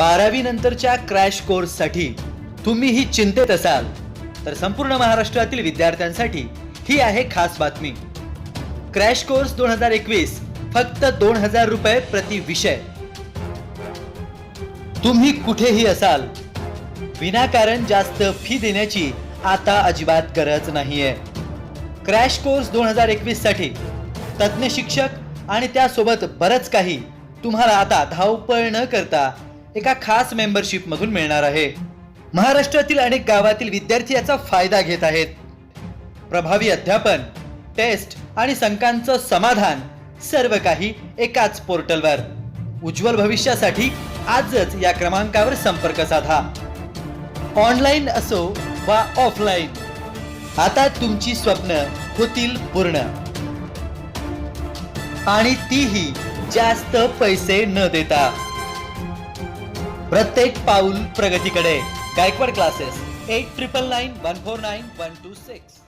बारावी नंतरच्या क्रॅश कोर्ससाठी तुम्ही ही चिंतेत असाल तर संपूर्ण महाराष्ट्रातील विद्यार्थ्यांसाठी ही आहे खास बातमी. क्रॅश कोर्स दोन हजार एकवीस फक्त दोन हजार रुपये प्रति विषय. तुम्ही कुठेही असाल विनाकारण जास्त फी देण्याची आता अजिबात गरज नाहीये. क्रॅश कोर्स दोन हजार एकवीससाठी तज्ज्ञ शिक्षक आणि त्यासोबत बरंच काही तुम्हाला आता धावपळ न करता एका खास मेंबरशिप मधून मिळणार आहे. महाराष्ट्रातील अनेक गावातील विद्यार्थी याचा फायदा घेत आहेत. प्रभावी अध्यापन टेस्ट आणि संकांचं समाधान सर्व काही एकाच पोर्टलवर. उज्ज्वल भविष्यासाठी आजच या क्रमांकावर संपर्क साधा. ऑनलाईन असो वा ऑफलाईन आता तुमची स्वप्न होतील पूर्ण. आणि तीही जास्त पैसे न देता. प्रत्येक पाऊल प्रगतीकडे. Gaikwad classes eight triple nine one four nine one two six